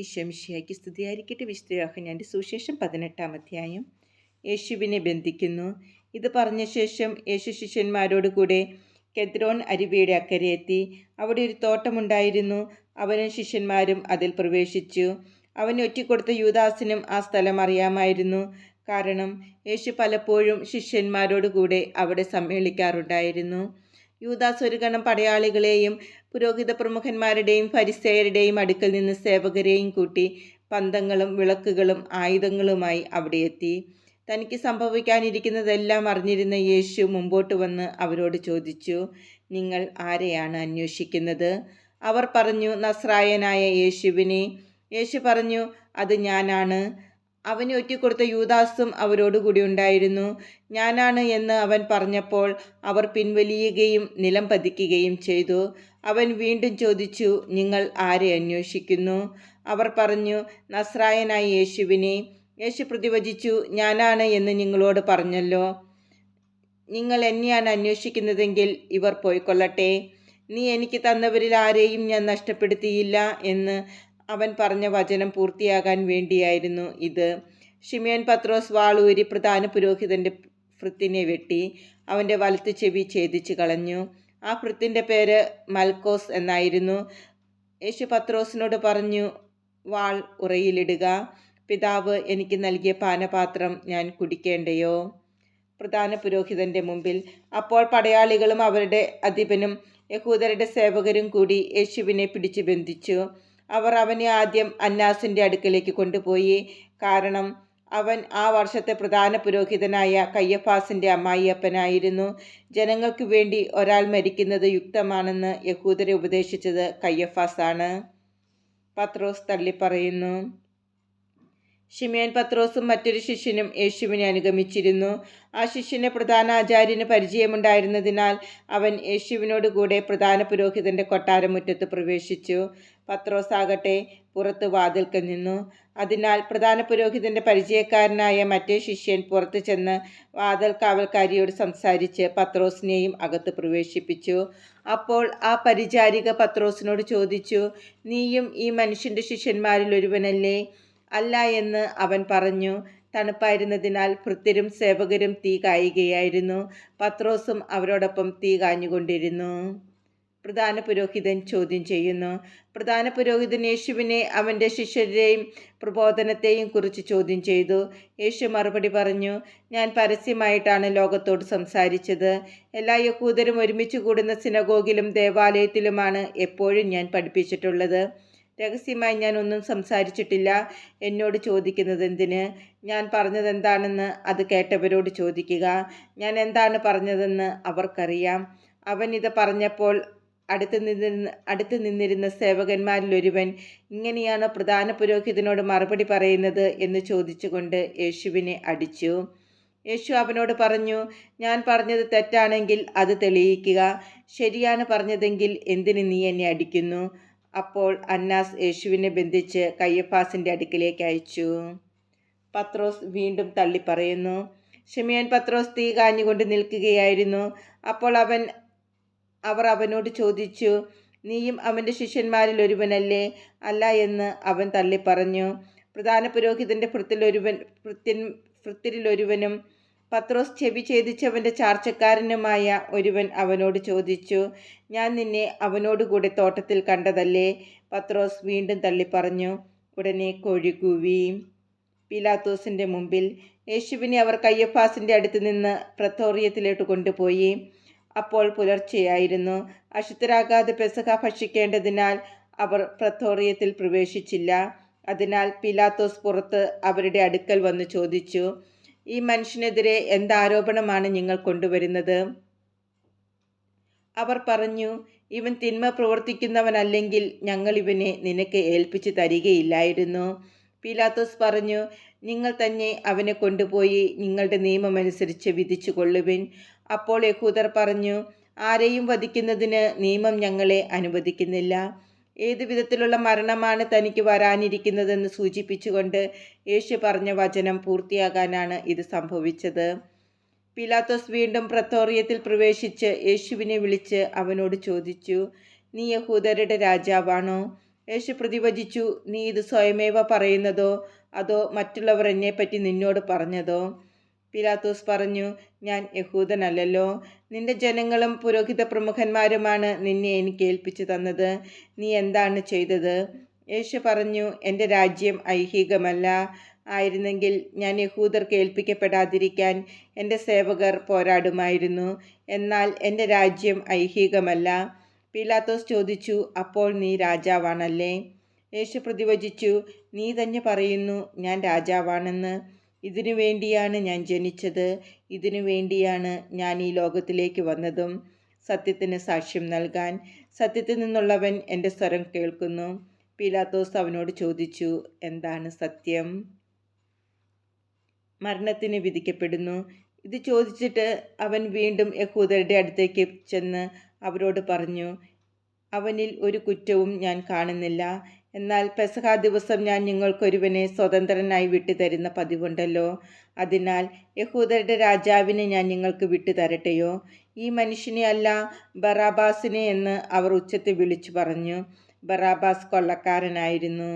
ഈശോമിഷിയാക്കി സ്തുതിയായിരിക്കട്ടെ വിശുദ്ധയോഹന്നാന്റെ സുവിശേഷം പതിനെട്ടാം അധ്യായം. യേശുവിനെ ബന്ധിക്കുന്നു. ഇത് പറഞ്ഞ ശേഷം യേശു ശിഷ്യന്മാരോട് കൂടെ കെദ്രോൺ അരുവിയുടെ അക്കരെ എത്തി. അവിടെ ഒരു തോട്ടമുണ്ടായിരുന്നു. അവനും ശിഷ്യന്മാരും അതിൽ പ്രവേശിച്ചു. അവന് ഒറ്റിക്കൊടുത്ത യൂദാസിനും ആ സ്ഥലം അറിയാമായിരുന്നു. കാരണം യേശു പലപ്പോഴും ശിഷ്യന്മാരോട് കൂടെ അവിടെ സമ്മേളിക്കാറുണ്ടായിരുന്നു. യൂദാസ് ഒരു ഗണം പടയാളികളെയും പുരോഹിത പ്രമുഖന്മാരുടെയും അടുക്കൽ നിന്ന് സേവകരെയും കൂട്ടി പന്തങ്ങളും വിളക്കുകളും ആയുധങ്ങളുമായി അവിടെ എത്തി. തനിക്ക് സംഭവിക്കാനിരിക്കുന്നതെല്ലാം അറിഞ്ഞിരുന്ന യേശു മുമ്പോട്ട് വന്ന് അവരോട് ചോദിച്ചു നിങ്ങൾ ആരെയാണ് അന്വേഷിക്കുന്നത്? അവർ പറഞ്ഞു നസ്രായനായ യേശുവിനെ. യേശു പറഞ്ഞു അത് ഞാനാണ്. അവന് ഒറ്റിക്കൊടുത്ത യൂദാസും അവരോടുകൂടി ഉണ്ടായിരുന്നു. ഞാനാണ് എന്ന് അവൻ പറഞ്ഞപ്പോൾ അവർ പിൻവലിയുകയും നിലം പതിക്കുകയും ചെയ്തു. അവൻ വീണ്ടും ചോദിച്ചു നിങ്ങൾ ആരെ അന്വേഷിക്കുന്നു? അവർ പറഞ്ഞു നസ്രായനായ യേശുവിനെ. യേശു പ്രതിവചിച്ചു ഞാനാണ് എന്ന് നിങ്ങളോട് പറഞ്ഞല്ലോ. നിങ്ങൾ എന്നെയാണ് അന്വേഷിക്കുന്നതെങ്കിൽ ഇവർ പോയിക്കൊള്ളട്ടെ. നീ എനിക്ക് തന്നവരിൽ ആരെയും ഞാൻ നഷ്ടപ്പെടുത്തിയില്ല എന്ന് അവൻ പറഞ്ഞ വചനം പൂർത്തിയാകാൻ വേണ്ടിയായിരുന്നു ഇത്. ഷിമിയൻ പത്രോസ് വാളൂരി പ്രധാന പുരോഹിതന്റെ ഭൃത്തിനെ വെട്ടി അവന്റെ വലത്ത് ചെവി ഛേദിച്ചു കളഞ്ഞു. ആ ഭൃത്തിന്റെ പേര് മൽക്കോസ് എന്നായിരുന്നു. യേശു പത്രോസിനോട് പറഞ്ഞു വാൾ ഉറയിലിടുക. പിതാവ് എനിക്ക് നൽകിയ പാനപാത്രം ഞാൻ കുടിക്കേണ്ടയോ? പ്രധാന പുരോഹിതന്റെ മുമ്പിൽ. അപ്പോൾ പടയാളികളും അവരുടെ അധിപനും യഹൂദരുടെ സേവകരും കൂടി യേശുവിനെ പിടിച്ചു ബന്ധിച്ചു. അവർ അവനെ ആദ്യം അന്നാസിന്റെ അടുക്കലേക്ക് കൊണ്ടുപോയി. കാരണം അവൻ ആ വർഷത്തെ പ്രധാന പുരോഹിതനായ കയ്യഫാസിന്റെ അമ്മായിയപ്പനായിരുന്നു. ജനങ്ങൾക്ക് വേണ്ടി ഒരാൾ മരിക്കുന്നത് യുക്തമാണെന്ന് യഹൂദരെ ഉപദേശിച്ചത് കയ്യഫാസാണ് പത്രോസ് തള്ളിപ്പറയുന്നു. ഷിമേൻ പത്രോസും മറ്റൊരു ശിഷ്യനും യേശുവിനെ അനുഗമിച്ചിരുന്നു. ആ ശിഷ്യന് പ്രധാന ആചാര്യന് പരിചയമുണ്ടായിരുന്നതിനാൽ അവൻ യേശുവിനോട് കൂടെ പ്രധാന പുരോഹിതന്റെ കൊട്ടാരമുറ്റത്ത് പ്രവേശിച്ചു. പത്രോസ് ആകട്ടെ പുറത്ത് വാതിൽക്കൽ നിന്നു. അതിനാൽ പ്രധാന പുരോഹിതന്റെ പരിചയക്കാരനായ മറ്റേ ശിഷ്യൻ പുറത്തു ചെന്ന് വാതിൽ കാവൽക്കാരിയോട് സംസാരിച്ച് പത്രോസിനെയും അകത്ത് പ്രവേശിപ്പിച്ചു. അപ്പോൾ ആ പരിചാരിക പത്രോസിനോട് ചോദിച്ചു നീയും ഈ മനുഷ്യന്റെ ശിഷ്യന്മാരിൽ ഒരുവനല്ലേ? അല്ല എന്ന് അവൻ പറഞ്ഞു. തണുപ്പായിരുന്നതിനാൽ ഭൃത്യരും സേവകരും തീ കായുകയായിരുന്നു. പത്രോസും അവരോടൊപ്പം തീ കാഞ്ഞുകൊണ്ടിരുന്നു. പ്രധാന പുരോഹിതൻ ചോദ്യം ചെയ്യുന്നു. പ്രധാന പുരോഹിതൻ യേശുവിനെ അവന്റെ ശിഷ്യരെയും പ്രബോധനത്തെയും കുറിച്ച് ചോദ്യം ചെയ്തു. യേശു മറുപടി പറഞ്ഞു ഞാൻ പരസ്യമായിട്ടാണ് ലോകത്തോട് സംസാരിച്ചത്. എല്ലാ യഹൂദരും ഒരുമിച്ച് കൂടുന്ന സിനഗോഗിലും ദേവാലയത്തിലുമാണ് എപ്പോഴും ഞാൻ പഠിപ്പിച്ചിട്ടുള്ളത്. രഹസ്യമായി ഞാൻ ഒന്നും സംസാരിച്ചിട്ടില്ല. എന്നോട് ചോദിക്കുന്നത് എന്തിന്? ഞാൻ പറഞ്ഞത് എന്താണെന്ന് അത് കേട്ടവരോട് ചോദിക്കുക. ഞാൻ എന്താണ് പറഞ്ഞതെന്ന് അവർക്കറിയാം. അവൻ ഇത് പറഞ്ഞപ്പോൾ അടുത്ത് നിന്നിരുന്ന അടുത്ത് നിന്നിരുന്ന സേവകന്മാരിൽ ഒരുവൻ ഇങ്ങനെയാണ് പ്രധാന പുരോഹിതനോട് മറുപടി പറയുന്നത് എന്ന് ചോദിച്ചുകൊണ്ട് യേശുവിനെ അടിച്ചു. യേശു അവനോട് പറഞ്ഞു ഞാൻ പറഞ്ഞത് തെറ്റാണെങ്കിൽ അത് തെളിയിക്കുക. ശരിയാണ് പറഞ്ഞതെങ്കിൽ എന്തിന് നീ എന്നെ അടിക്കുന്നു? അപ്പോൾ അന്നാസ് യേശുവിനെ ബന്ധിച്ച് കയ്യഫാസിന്റെ അടുക്കിലേക്ക് അയച്ചു. പത്രോസ് വീണ്ടും തള്ളി പറയുന്നു ഷിമിയൻ പത്രോസ് തീ കാഞ്ഞുകൊണ്ട് നിൽക്കുകയായിരുന്നു. അപ്പോൾ അവൻ അവർ അവനോട് ചോദിച്ചു നീയും അവന്റെ ശിഷ്യന്മാരിൽ ഒരുവനല്ലേ? അല്ല എന്ന് അവൻ തള്ളി പറഞ്ഞു പ്രധാന പുരോഹിതന്റെ ഭൃത്തിലൊരുവൻ ഭൃത്യൻ ഭൃത്തിരിലൊരുവനും പത്രോസ് ചെവി ഛേദിച്ചവന്റെ ചാർച്ചക്കാരനുമായ ഒരുവൻ അവനോട് ചോദിച്ചു ഞാൻ നിന്നെ അവനോടുകൂടെ തോട്ടത്തിൽ കണ്ടതല്ലേ? പത്രോസ് വീണ്ടും തള്ളിപ്പറഞ്ഞു ഉടനെ കോഴി കൂവി മുമ്പിൽ യേശുവിനെ അവർ കയ്യഫാസിന്റെ അടുത്ത് നിന്ന് പ്രത്തോറിയത്തിലോട്ട് കൊണ്ടുപോയി. അപ്പോൾ പുലർച്ചെയായിരുന്നു. അശുദ്ധരാകാതെ പെസക ഭക്ഷിക്കേണ്ടതിനാൽ അവർ പ്രത്തോറിയത്തിൽ പ്രവേശിച്ചില്ല. അതിനാൽ പിലാത്തോസ് പുറത്ത് അവരുടെ അടുക്കൽ വന്ന് ചോദിച്ചു ഈ മനുഷ്യനെതിരെ എന്താരോപണമാണ് നിങ്ങൾ കൊണ്ടുവരുന്നത്? അവർ പറഞ്ഞു ഇവൻ തിന്മ പ്രവർത്തിക്കുന്നവനല്ലെങ്കിൽ ഞങ്ങൾ ഇവനെ നിനക്ക് ഏൽപ്പിച്ചു തരികയില്ലായിരുന്നു. പീലാത്തോസ് പറഞ്ഞു നിങ്ങൾ തന്നെ അവനെ കൊണ്ടുപോയി നിങ്ങളുടെ നിയമമനുസരിച്ച് വിധിച്ചു കൊള്ളുവിൻ അപ്പോൾ യഹൂദർ പറഞ്ഞു ആരെയും വധിക്കുന്നതിന് നിയമം ഞങ്ങളെ അനുവദിക്കുന്നില്ല. ഏതു വിധത്തിലുള്ള മരണമാണ് തനിക്ക് വരാനിരിക്കുന്നതെന്ന് സൂചിപ്പിച്ചുകൊണ്ട് യേശു പറഞ്ഞ വചനം പൂർത്തിയാകാനാണ് ഇത് സംഭവിച്ചത്. പിലാത്തോസ് വീണ്ടും പ്രത്തോറിയത്തിൽ പ്രവേശിച്ച് യേശുവിനെ വിളിച്ച് അവനോട് ചോദിച്ചു നീ യഹൂദരുടെ രാജാവാണോ? യേശു പ്രതിവചിച്ചു നീ ഇത് സ്വയമേവ പറയുന്നതോ? അതോ മറ്റുള്ളവർ എന്നെപ്പറ്റി നിന്നോട് പറഞ്ഞതോ? പിലാത്തോസ് പറഞ്ഞു ഞാൻ യഹൂദനല്ലല്ലോ. നിന്റെ ജനങ്ങളും പുരോഹിത പ്രമുഖന്മാരുമാണ് നിന്നെ എനിക്ക് ഏൽപ്പിച്ചു തന്നത്. നീ എന്താണ് ചെയ്തത്? യേശു പറഞ്ഞു എന്റെ രാജ്യം ഐഹികമല്ല. ആയിരുന്നെങ്കിൽ ഞാൻ യഹൂദർക്ക് ഏൽപ്പിക്കപ്പെടാതിരിക്കാൻ എന്റെ സേവകർ പോരാടുമായിരുന്നു. എന്നാൽ എന്റെ രാജ്യം ഐഹികമല്ല. പീലാത്തോസ് ചോദിച്ചു അപ്പോൾ നീ രാജാവാണല്ലേ? യേശു പ്രതിവചിച്ചു നീ തന്നെ പറയുന്നു ഞാൻ രാജാവാണെന്ന്. ഇതിനു വേണ്ടിയാണ് ഞാൻ ജനിച്ചത്. ഇതിനു വേണ്ടിയാണ് ഞാൻ ഈ ലോകത്തിലേക്ക് വന്നതും. സത്യത്തിന് സാക്ഷ്യം നൽകാൻ. സത്യത്തിൽ നിന്നുള്ളവൻ എന്റെ സ്വരം കേൾക്കുന്നു. പീലാത്തോസ് അവനോട് ചോദിച്ചു എന്താണ് സത്യം? മരണത്തിന് വിധിക്കപ്പെടുന്നു. ഇത് ചോദിച്ചിട്ട് അവൻ വീണ്ടും യഹൂദരുടെ അടുത്തേക്ക് ചെന്ന് അവരോട് പറഞ്ഞു അവനിൽ ഒരു കുറ്റവും ഞാൻ കാണുന്നില്ല. എന്നാൽ പെസഹ ദിവസം ഞാൻ നിങ്ങൾക്കൊരുവനെ സ്വതന്ത്രനായി വിട്ടുതരുന്ന പതിവുണ്ടല്ലോ. അതിനാൽ യഹൂദരുടെ രാജാവിനെ ഞാൻ നിങ്ങൾക്ക് വിട്ടു തരട്ടെയോ ഈ മനുഷ്യനെ അല്ല ബറാബാസിനെ എന്ന് അവർ ഉച്ചത്തിൽ വിളിച്ചു പറഞ്ഞു. ബറാബാസ് കൊള്ളക്കാരനായിരുന്നു.